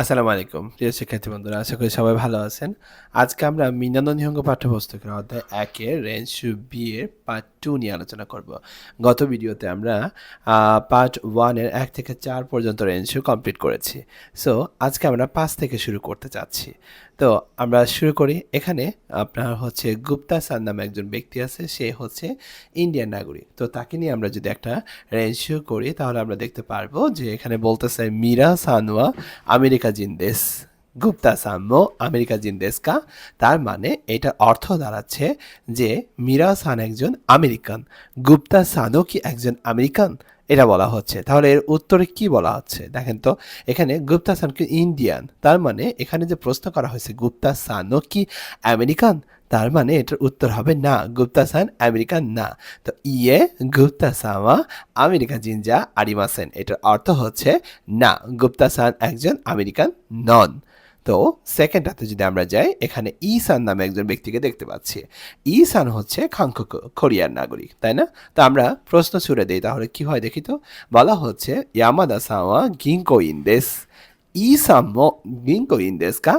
আসসালামু আলাইকুম, প্রিয় শিক্ষার্থী বন্ধুরা, আশা করি সবাই ভালো আছেন। আজকে আমরা মিনান্দ নিহঙ্গ পাঠ্যপুস্তকের অধ্যায় একের রেঞ্জ বি এর পার্ট টু নিয়ে আলোচনা করব। গত ভিডিওতে আমরা পার্ট ওয়ানের এক থেকে চার পর্যন্ত রেঞ্জ কমপ্লিট করেছি। সো আজকে আমরা পাঁচ থেকে শুরু করতে চাচ্ছি। তো, আমরা শুরু করি। এখানে আপনার হচ্ছে গুপ্তা সার নামে একজন ব্যক্তি আছে, সে হচ্ছে ইন্ডিয়ান নাগরিক। তো, তাকে নিয়ে আমরা যদি একটা রেঞ্জিও করি, তাহলে আমরা দেখতে পারব যে এখানে বলতেছে, মীরা সানোয়া, আমেরিকা জিন্দেস গুপ্তা সাম্য আমেরিকা জিন্দেসকা তার মানে এটার অর্থ দাঁড়াচ্ছে যে মীরা সান একজন আমেরিকান। গুপ্তা সানও কি একজন আমেরিকান? এটা বলা হচ্ছে। তাহলে এর উত্তরে কি বলা হচ্ছে? দেখেন তো, এখানে গুপ্তা সান কি ইন্ডিয়ান? তার মানে এখানে যে প্রশ্ন করা হয়েছে, গুপ্তা সানও কি আমেরিকান? তার মানে এটার উত্তর হবে না। গুপ্তা সান, আমেরিকান না। তো ইয়ে গুপ্তা সামা আমেরিকা জিনজা আরিমাসেন এটার অর্থ হচ্ছে না, গুপ্তা সান একজন আমেরিকান নন। তো সেকেন্ডটাতে যদি আমরা যাই, এখানে ইসান নামে একজন ব্যক্তিকে দেখতে পাচ্ছি। ইসান হচ্ছে খাংকুক কোরিয়ার নাগরিক, তাই না? তো আমরা প্রশ্ন ছুড়ে দিই, তাহলে কি হয় দেখি তো? বলা হচ্ছে, ইয়ামাদা সাওয়া গিঙ্কো ইন্দেস ইসাম্য গিঙ্কো ইন্দেস কা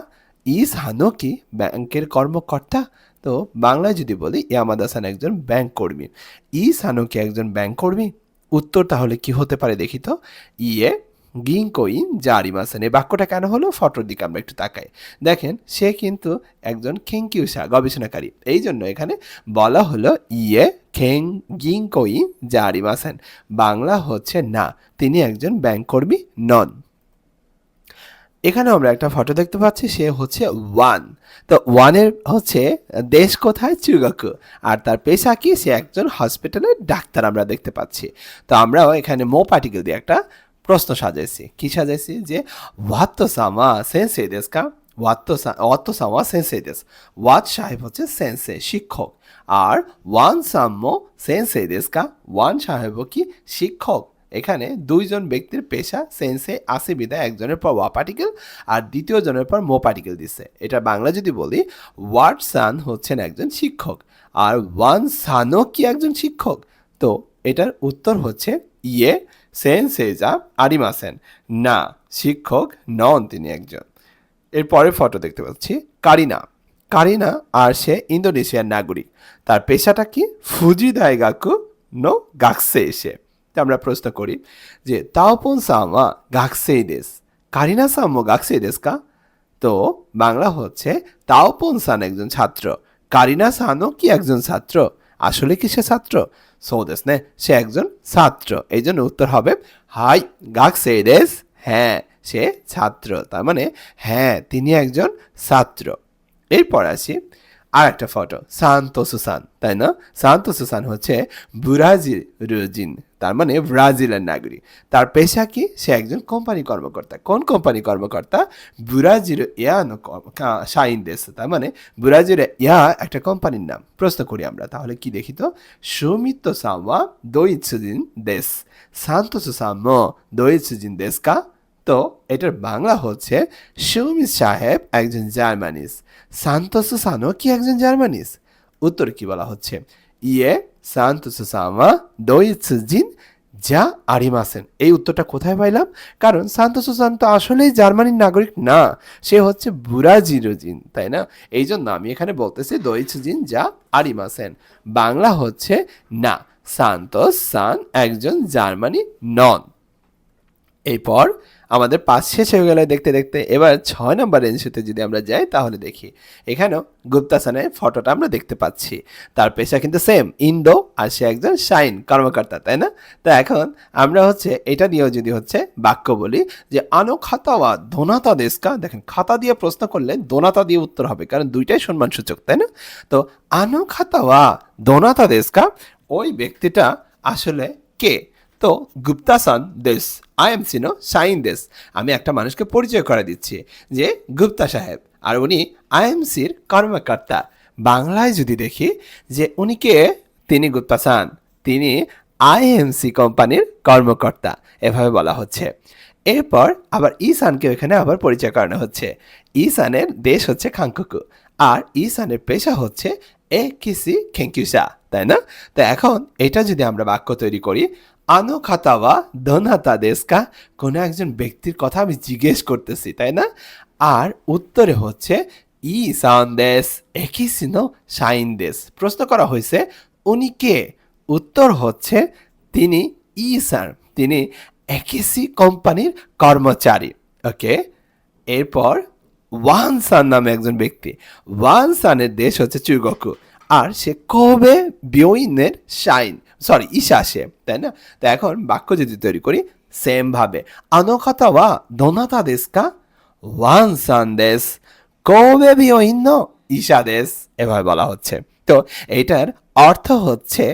ইসানো কি ব্যাংকের কর্মকর্তা? তো বাংলায় যদি বলি, ইয়ামাদ হাসান একজন ব্যাংক কর্মী। ইসানো কি একজন ব্যাংক কর্মী? উত্তর তাহলে কি হতে পারে দেখি তো? ইয়ে গিঙ্কোইন জারিমাসেন এই বাক্যটা কেন হলো? ফটোর দিকে আমরা একটু তাকাই। দেখেন, সে কিন্তু একজন খেঙ্কিউসা গবেষণাকারী। এই জন্য এখানে বলা হলো ইয়ে খেং গিঙ্কোইন জারিমাসেন। বাংলা হচ্ছে না, তিনি একজন ব্যাংক কর্মী নন। এখানে আমরা একটা ফটো দেখতে পাচ্ছি, সে হচ্ছে ওয়ান। তো ওয়ানের হচ্ছে দেশ কোথায়? চুগাকু আর তার পেশা কি? সে একজন হসপিটালের ডাক্তার আমরা দেখতে পাচ্ছি। তো আমরাও এখানে মো পার্টিকেল দিয়ে একটা প্রশ্ন সাজাইছি। কি সাজাইছি? যে ওয়াত্ত সামা সেন্সে দেশ কা ওয়াত্ত সামা সেন্সে দেশ ওয়াত সাহেব হচ্ছে সেন্সে শিক্ষক। আর ওয়ান সাম্য সেন্সে দেশ কা ওয়ান সাহেব কি? শিক্ষক। এখানে দুইজন ব্যক্তির পেশা, সেন্সে আসে বিদায় একজনের পর ওয়া পার্টিকেল আর দ্বিতীয় জনের পর মো পার্টিকেল দিচ্ছে এটা বাংলা যদি বলি ওয়ার্ড সান হচ্ছেন একজন শিক্ষক আর ওয়ান সানও কি একজন শিক্ষক? তো এটার উত্তর হচ্ছে ইয়ে সেন্সেজা আরিমাসেন না, শিক্ষক নন তিনি একজন। এরপরে ফটো দেখতে পাচ্ছি কারিনা কারিনা আর সে ইন্দোনেশিয়ার নাগরিক। তার পেশাটা কি? ফুজি দায়গাকু নো গাকসে এসে আমরা প্রশ্ন করি যে তাওপন সামা গাকসেই দেশ কারিনা সাম্য গাকসেই দেশ কা? তো বাংলা হচ্ছে তাওপন সান একজন ছাত্র কারিনা সানও কি একজন ছাত্র? আসলে কি সে ছাত্র? সৌদেশ নে, সে একজন ছাত্র। এই জন্য উত্তর হবে, হাই গাকসেই দেশ হ্যাঁ সে ছাত্র। তার মানে হ্যাঁ তিনি একজন ছাত্র। এরপর আসি আর একটা ফটো সান্ত সুসান তাই না? সান্ত সুসান হচ্ছে ব্রাজিল রুজিন তার মানে ব্রাজিলের নাগরিক। তার পেশা কি? সে একজন কোম্পানি কর্মকর্তা। কোন কোম্পানি কর্মকর্তা? ব্রাজিল ইয়ানো শাইন দেশ। তার মানে ব্রাজিল ইয়া একটা কোম্পানির নাম। প্রশ্ন করি আমরা, তাহলে কি দেখি তো? সুমিত্র সামা দইৎসুজিন দেশ। শান্ত সুসাম দইৎসুজিন দেশ কা? তো এটার বাংলা হচ্ছে সৌমিত সাহেব একজন জার্মানিস সান্তোস সানো কি একজন জার্মানিস উত্তর কি বলা হচ্ছে? ইয়ে সান্তোস সামা দইৎসুজিন যা আরিমাসেন। এই উত্তরটা কোথায় পাইলাম? কারণ সান্ত আসলেই জার্মানির নাগরিক না, সে হচ্ছে বুরাজিরোজিন তাই না? এই জন্য আমি এখানে বলতেছি দইৎসুজিন যা আরিমাসেন। বাংলা হচ্ছে না সান্তোস সান একজন জার্মানি নন। এরপর আমাদের পাঁচ শেষ হয়ে গেলে দেখতে দেখতে এবার ছয় নম্বর রেঞ্জতে যদি আমরা যাই, তাহলে দেখি এখানেও গুপ্তাসানের ফটোটা আমরা দেখতে পাচ্ছি। তার পেশা কিন্তু সেম ইন্দো, আর সে একজন শাইন কর্মকর্তা, তাই না? তো এখন আমরা হচ্ছে এটা নিয়েও যদি হচ্ছে বাক্য বলি যে, আনো খাতাওয়া দোনাতা দেশকা? দেখেন, খাতা দিয়ে প্রশ্ন করলে দোনাতা দিয়ে উত্তর হবে, কারণ দুইটাই সম্মানসূচক, তাই না? তো, আনো খাতাওয়া দোনাতা দেশকা? ওই ব্যক্তিটা আসলে কে? তো গুপ্তাসান দেশ, আই এম সিনো সাইন দেশ। আমি একটা মানুষকে পরিচয় করে দিচ্ছি যে গুপ্তা সাহেব, আর উনি আইএমসির কর্মকর্তা। বাংলায় যদি দেখি যে উনি কে, তিনি গুপ্তাসান তিনি আইএমসি কোম্পানির কর্মকর্তা, এভাবে বলা হচ্ছে। এরপর আবার ইসানকে এখানে আবার পরিচয় করানো হচ্ছে। ইসানের দেশ হচ্ছে খাংকুকু আর ইসানের পেশা হচ্ছে এ কিসি খেঙ্কিউসা তাই না? তো এখন এটা যদি আমরা বাক্য তৈরি করি, আনো খাতাওয়া দোনাতা দেশকা কোনো একজন ব্যক্তির কথা আমি জিজ্ঞেস করতেছি, তাই না? আর উত্তরে হচ্ছে ই সান দেশ একিসিনো সাইন দেশ। প্রশ্ন করা হয়েছে, উনি কে? উত্তর হচ্ছে, তিনি ই স্যার তিনি একেসি কোম্পানির কর্মচারী। ওকে? এরপর ওয়ান সান নামে একজন ব্যক্তি। ওয়ান সানের দেশ হচ্ছে চুগকু আর সে কবে? বিয়ইনের শাইন। সরি ঈশা সে, তাই না? তো এখন বাক্য যদি তৈরি করি সেম ভাবে। আনোখাতা ওয়া দোনাতা দেশকা ওয়ান সান দেশ কবে বিয়ইন ঈশা দেশ এভাবে বলা হচ্ছে। তো এটার অর্থ হচ্ছে,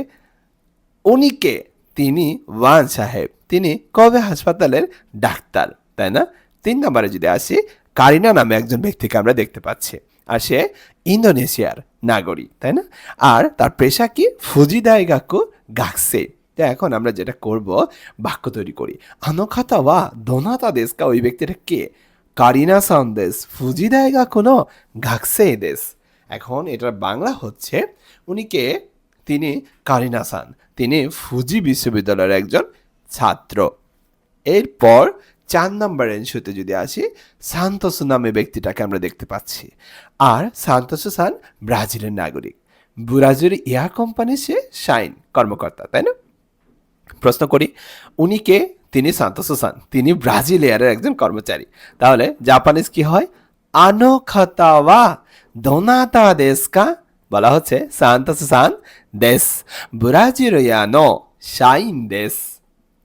উনিকে, তিনি ওয়ান সাহেব। তিনি কবে হাসপাতালের ডাক্তার, তাই না? তিন নম্বরে যদি আসি কারিনা নামে একজন ব্যক্তিকে আমরা দেখতে পাচ্ছি। আর সে ইন্দোনেশিয়ার নাগরিক, তাই না? আর তার পেশা কি? ফুজিদাইগাকু গাকসে। তো এখন আমরা যেটা করব, বাক্য তৈরি করি। আনোখাতা ওয়া দোনাতা দেশকা ওই ব্যক্তিটা কে? কারিনা সান দেশ সন্দেশ ফুজিদাইগা কোনো গাকসে দেশ। এখন এটার বাংলা হচ্ছে, উনি কে? তিনি কারিনা সান। তিনি ফুজি বিশ্ববিদ্যালয়ের একজন ছাত্র। এরপর চার নম্বর এনশুতে যদি আসি, সান্তোসু নামে ব্যক্তিটাকে আমরা দেখতে পাচ্ছি। আর সান্তোসু সান ব্রাজিলের নাগরিক। ব্রাজিলের এয়ার কোম্পানি সে শাইন, কর্মকর্তা, তাই না? প্রশ্ন করি, উনি কে? তিনি সান্তোসু সান। তিনি ব্রাজিল এয়ারের একজন কর্মচারী। তাহলে জাপানিজ কি হয়? আনো খাতাওয়া দোনাতা দেশকা বলা হচ্ছে সান্তোসু সান দেশ ব্রাজিলিয়ানো শাইন দেশ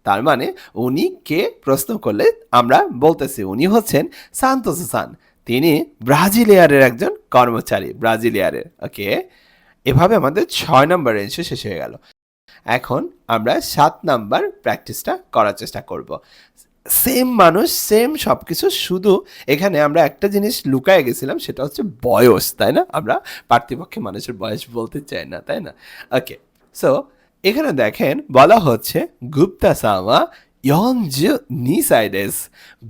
তার মানে উনি কে প্রশ্ন করলে আমরা বলতেছি, উনি হচ্ছেন সান্তোস সান। তিনি ব্রাজিলিয়ারের একজন কর্মচারী, ব্রাজিলিয়ারের, ওকে? এভাবে আমাদের ছয় নম্বর রেঞ্জ শেষ হয়ে গেল। এখন আমরা সাত নাম্বার প্র্যাকটিসটা করার চেষ্টা করব। সেম মানুষ সেম সব কিছু শুধু এখানে আমরা একটা জিনিস লুকায় গেছিলাম, সেটা হচ্ছে বয়স, তাই না? আমরা পার্থিপক্ষে মানুষের বয়স বলতে চাই না, তাই না? ওকে সো এখানে দেখেন বলা হচ্ছে গুপ্তা সামা ইয়ঞ্জু নিসাইডেস।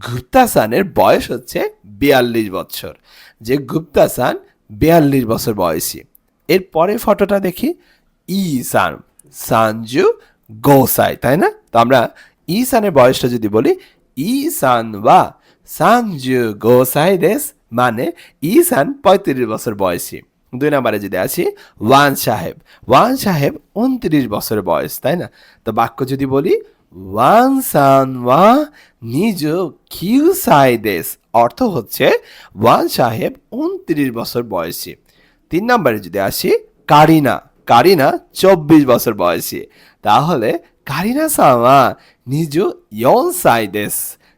গুপ্তা সানের বয়স হচ্ছে বিয়াল্লিশ বছর। যে গুপ্তা সান বিয়াল্লিশ বছর বয়সী। এর পরের ফটোটা দেখি ই সান সানজু গোসাই, তাই না? তো আমরা ই সানের বয়সটা যদি বলি ই সান বা সানজু গোসাই দেশ মানে ই সান পঁয়ত্রিশ বছর বয়সী। দুই নম্বরে যদি আসি, ওয়ান সাহেব। ওয়ান সাহেব উনত্রিশ বছর বয়স, তাই না? তো বাক্য যদি বলি, ওয়ান সান ওয়া নিজ কিউ সাই দেশ অর্থ হচ্ছে, ওয়ান সাহেব উনত্রিশ বছর বয়সী। তিন নম্বরে যদি আসি, কারিনা। কারিনা চব্বিশ বছর বয়সী। তাহলে, কারিনা সামা নিজ ইয়ন দেশ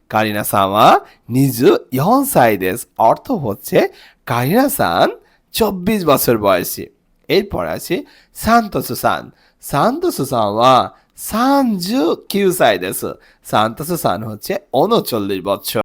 কারিনা সামা নিজ ইয়ন দেশ অর্থ হচ্ছে, কারিনা সান চব্বিশ বছর বয়সে। এরপর আছে সান্তোসু সান সান্তোসু সামা সানজু কিউ সাই দেশ শান্ত সান হচ্ছে উনচল্লিশ বছর।